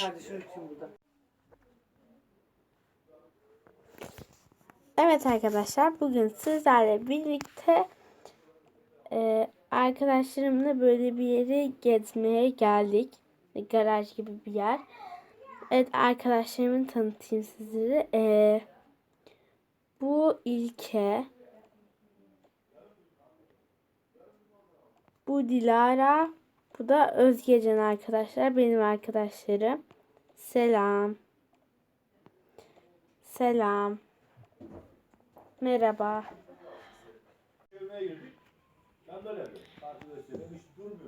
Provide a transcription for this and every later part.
Kardeşim için burada. Evet arkadaşlar bugün sizlerle birlikte e, arkadaşlarımla böyle bir yere gezmeye geldik. Garaj gibi bir yer. Evet arkadaşlarımı tanıtayım sizlere. E, bu İlke. Bu Dilara. Bu da Özgecan arkadaşlar. Benim arkadaşlarım. Selam. Selam. Merhaba.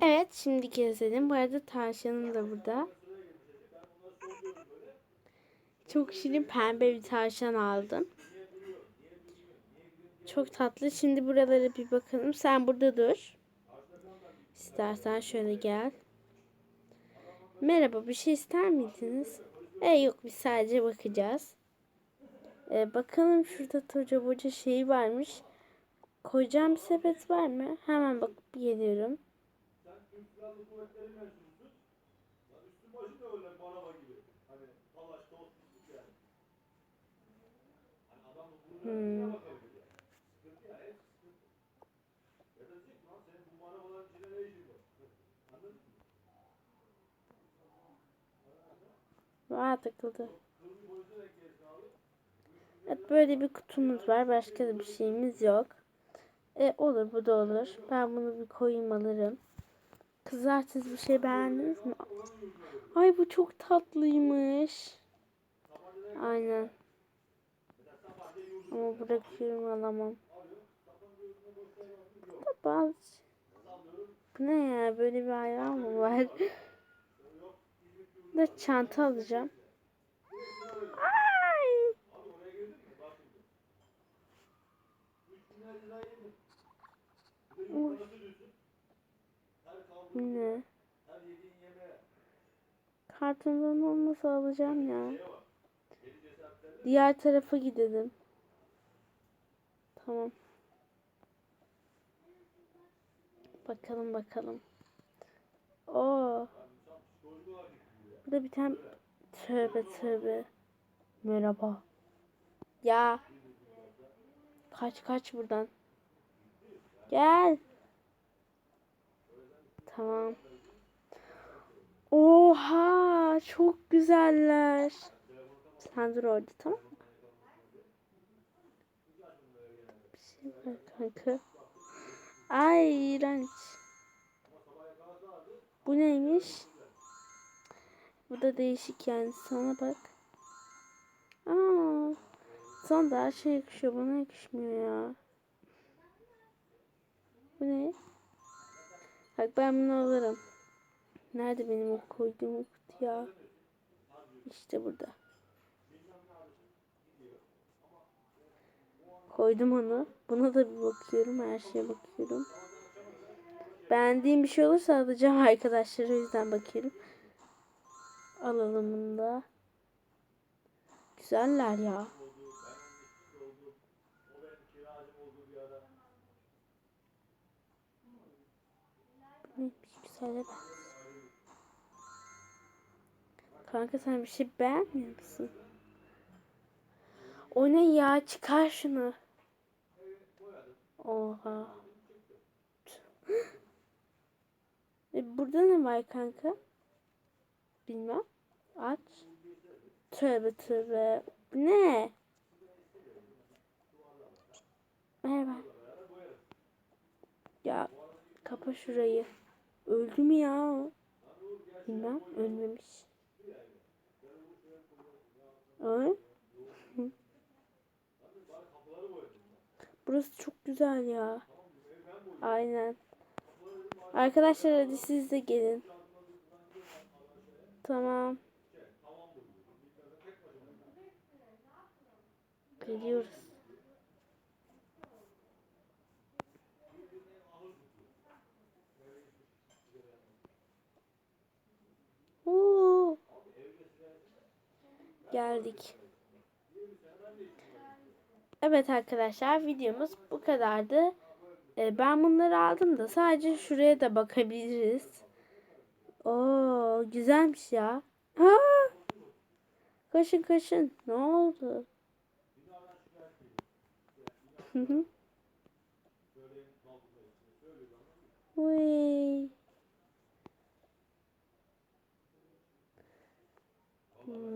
Evet şimdi gezelim. Bu arada tavşanım da burada. Çok şirin pembe bir tavşan aldım. Çok tatlı. Şimdi buralara bir bakalım. Sen burada dur. İstersen şöyle gel. Merhaba bir şey ister miydiniz? E yok biz sadece bakacağız. Ee, bakalım şurada toca boca şey varmış. Koyacağım bir sepet var mı? Hemen bakıp geliyorum. Hmm. Aa takıldı. Evet böyle bir kutumuz var. Başka da bir şeyimiz yok. E olur bu da olur. Ben bunu bir koyayım alırım. Kızlar bir şey beğendiniz mi? Ay bu çok tatlıymış. Aynen. Ama bırakıyorum alamam. Bu ne ya? Böyle bir hayvan mı var? da çanta alacağım. Ay! Ne? Kartondan olmasa alacağım ya. Diğer tarafa gidelim. Tamam. Bakalım bakalım. Oo. Burada bir tane tövbe tövbe. Merhaba. Ya. Kaç kaç buradan. Gel. Tamam. Oha çok güzeller. Sen dur orada tamam mı? Bir şey var kanka. Ay iğrenç. Bu neymiş? Bu da değişik yani sana bak. Aa, sana da her şey yakışıyor bana yakışmıyor ya. Bu ne? Bak ben bunu alırım. Nerede benim o koyduğum kutu ya? İşte burada. Koydum onu. Buna da bir bakıyorum. Her şeye bakıyorum. Beğendiğim bir şey olursa alacağım arkadaşlar. O yüzden bakıyorum. Alalım da. Güzeller ya. Kanka sen bir şey beğenmiyor musun? O ne ya? Çıkar şunu. Oha. E, burada ne var kanka? Bilmem. Aç. Tövbe tövbe. Ne? Merhaba. Ya kapa şurayı. Öldü mü ya? Bilmem. Ölmemiş. Ay. Burası çok güzel ya. Aynen. Arkadaşlar hadi siz de gelin. Tamam. Geliyoruz. Oo. Geldik. Evet arkadaşlar videomuz bu kadardı. Ee, ben bunları aldım da sadece şuraya da bakabiliriz. Oo güzelmiş ya. Ha! Kaşın kaşın. Ne oldu? Hı. Uy.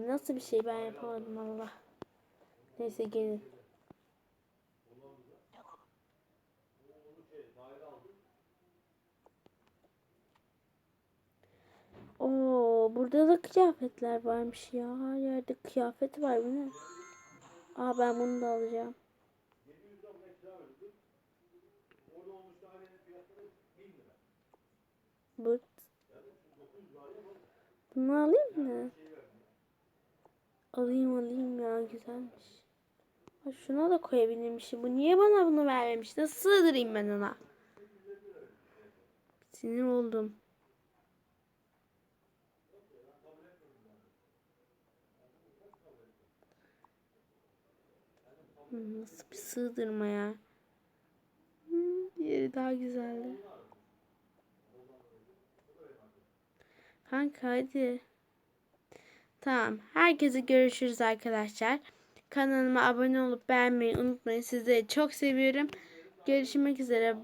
Nasıl bir şey ben yapamadım Allah. Neyse gelin. Oo, burada da kıyafetler varmış ya. Her yerde kıyafet var bu ne? Aa ben bunu da alacağım. Bu bunu alayım mı? Alayım alayım ya güzelmiş. Ha, şuna da koyabilirmişim. Bu niye bana bunu vermemiş? Nasıl sığdırayım ben ona? Sinir oldum. Hmm, Nasıl bir sığdırma ya? Hmm, Yeri daha güzeldi. Kanka hadi. Tamam. Herkese görüşürüz arkadaşlar. Kanalıma abone olup beğenmeyi unutmayın. Sizleri çok seviyorum. Görüşmek üzere.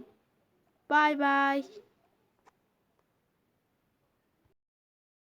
Bay bay.